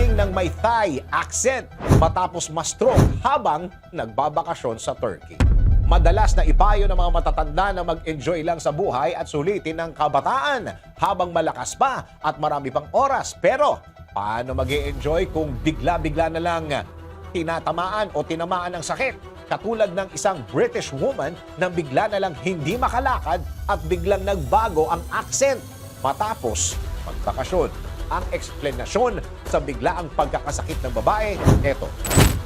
nagising ng may Thai accent matapos ma-stroke habang nagbabakasyon sa Turkey. Madalas na ipayo ng mga matatanda na mag-enjoy lang sa buhay at sulitin ng kabataan habang malakas pa at marami pang oras. Pero paano mag enjoy kung bigla-bigla na lang tinatamaan o tinamaan ng sakit? Katulad ng isang British woman na bigla na lang hindi makalakad at biglang nagbago ang accent matapos magbakasyon. Ang eksplenasyon sa biglaang pagkakasakit ng babae, eto,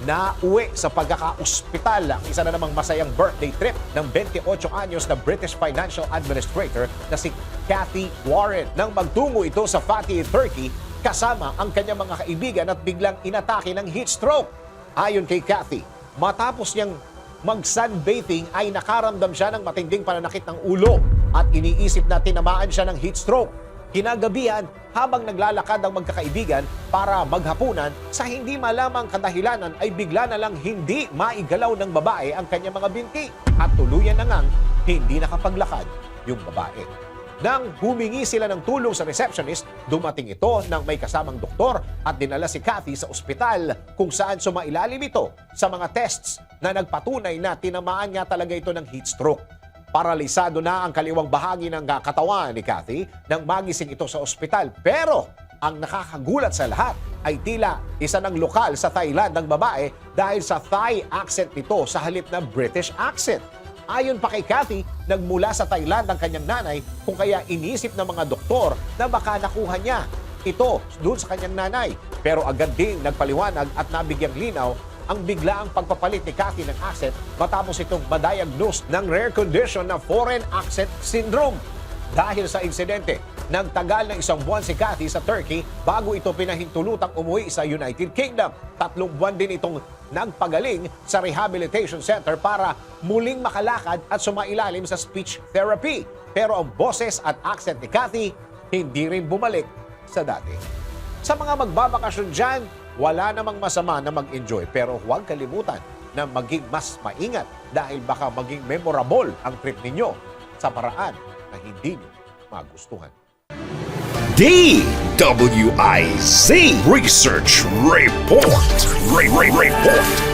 nauwi sa pagkakaospital ang isa na namang masayang birthday trip ng 28 anyos na British financial administrator na si Kathy Warren. Nang magtungo ito sa Fatih, Turkey, kasama ang kanyang mga kaibigan at biglang inatake ng heat stroke. Ayon kay Kathy, matapos niyang mag-sunbathing ay nakaramdam siya ng matinding pananakit ng ulo at iniisip na tinamaan siya ng heat stroke. Kinagabihan, habang naglalakad ang magkakaibigan para maghapunan, sa hindi malamang kadahilanan ay bigla na lang hindi maigalaw ng babae ang kanyang mga binti at tuluyan na ngang hindi nakapaglakad yung babae. Nang humingi sila ng tulong sa receptionist, dumating ito ng may kasamang doktor at dinala si Kathy sa ospital kung saan sumailalim ito sa mga tests na nagpatunay na tinamaan nga talaga ito ng heat stroke. Paralisado na ang kaliwang bahagi ng katawan ni Kathy nang magising ito sa ospital. Pero ang nakakagulat sa lahat ay tila isa ng lokal sa Thailand ng babae dahil sa Thai accent nito sa halip na British accent. Ayon pa kay Kathy, nagmula sa Thailand ang kanyang nanay kung kaya inisip ng mga doktor na baka nakuha niya ito doon sa kanyang nanay. Pero agad ding nagpaliwanag at nabigyang linaw ang biglaang pagpapalit ni Kathy ng accent matapos itong madiagnose ng rare condition na foreign accent syndrome. Dahil sa insidente, nagtagal ng isang buwan si Kathy sa Turkey bago ito pinahintulutang umuwi sa United Kingdom. Tatlong buwan din itong nagpagaling sa rehabilitation center para muling makalakad at sumailalim sa speech therapy. Pero ang boses at accent ni Kathy hindi rin bumalik sa dati. Sa mga magbabakasyon dyan, wala namang masama na mag-enjoy pero huwag kalimutan na maging mas maingat dahil baka maging memorable ang trip ninyo sa paraan na hindi nyo magustuhan. DWIZ Research Report. Re- Re- Report.